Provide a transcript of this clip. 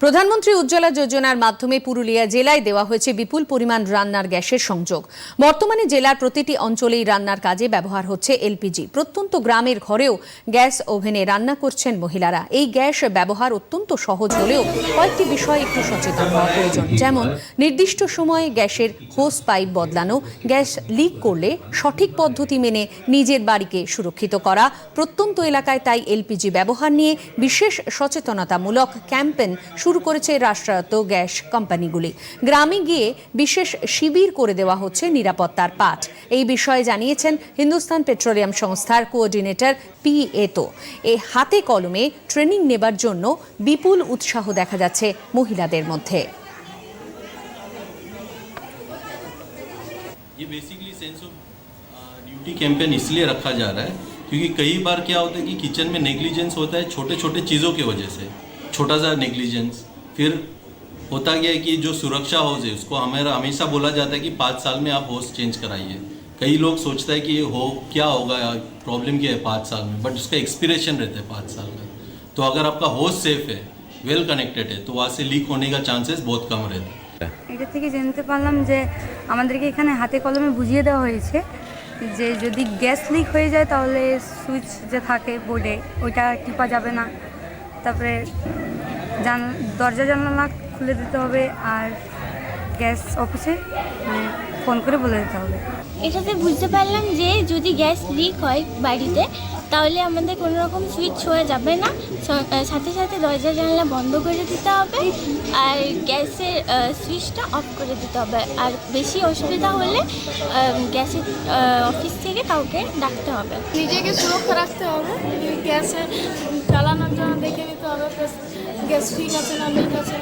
প্রধানমন্ত্রী উজ্জ্বলা যোজনার মাধ্যমে পুরুলিয়া জেলায় দেওয়া হয়েছে বিপুল পরিমাণ রান্নার গ্যাসের সংযোগ। বর্তমানে জেলার প্রতিটি অঞ্চলেই রান্নার কাজে ব্যবহার হচ্ছে এলপিজি। প্রত্যন্ত গ্রামের ঘরেও গ্যাস ওভেনে রান্না করছেন মহিলারা। এই গ্যাস ব্যবহার অত্যন্ত সহজ হলেও কয়েকটি বিষয়ে একটু সচেতন হওয়া প্রয়োজন। যেমন, নির্দিষ্ট সময়ে গ্যাসের হোস পাইপ বদলানো, গ্যাস লিক করলে সঠিক পদ্ধতি মেনে নিজের বাড়িকে সুরক্ষিত করা। প্রত্যন্ত এলাকায় তাই এলপিজি ব্যবহার নিয়ে বিশেষ সচেতনতামূলক ক্যাম্পেন শুরু করেছে রাষ্ট্রায়ত্ত গ্যাস কোম্পানিগুলি গ্রামে গিয়ে বিশেষ শিবির করে দেওয়া হচ্ছে নিরাপত্তার পাঠ এই বিষয়ে জানিয়েছেন হিন্দুস্তান পেট্রোলিয়াম সংস্থার কোঅর্ডিনেটর পি এতো এ হাতে কলমে ট্রেনিং নেবার জন্য বিপুল উৎসাহ দেখা যাচ্ছে মহিলাদের মধ্যে ये basically sense of duty campaign इसलिए रखा जा रहा है क्योंकि कई बार क्या होता है कि किचन में नेग्लिजेंस होता है छोटे छोटे चीज़ों की वजह से छोटा सा नेग्लिजेंस फिर होता क्या है कि जो सुरक्षा होज है उसको हमारा हमेशा बोला जाता है कि पाँच साल में आप होस चेंज कराइए कई लोग सोचता है कि ये हो क्या होगा प्रॉब्लम क्या है पाँच साल में बट उसका एक्सपिरेशन रहता है पाँच साल का तो अगर आपका होस सेफ है वेल कनेक्टेड है तो वहाँ से लीक होने का चांसेस बहुत कम रहता है এটা থেকে জানতে পারলাম যে আমাদেরকে এখানে হাতে কলমে বুঝিয়ে দেওয়া হয়েছে যে যদি গ্যাস লিক হয়ে যায় তাহলে সুইচ যে থাকে বোর্ডে ওইটা টিপা যাবে না তারপরে জান দরজা জানালা খুলে দিতে হবে আর গ্যাস অফিসে মানে ফোন করে বলে দিতে হবে। এটাতে বুঝতে পারলাম যে যদি গ্যাস লিক হয় বাড়িতে তাহলে আমাদের কোনো রকম সুইচ ছোঁয়া যাবে না। সাথে সাথে দরজা জানলা বন্ধ করে দিতে হবে আর গ্যাসের সুইচটা অফ করে দিতে হবে। আর বেশি অসুবিধা হলে গ্যাসের অফিস থেকে কাউকে ডাকতে হবে। নিজেকে সুরক্ষা রাখতে হবে। গ্যাসে চালানোর জন্য দেখে নিতে হবে গ্যাস ঠিক আছে না লিক আছে।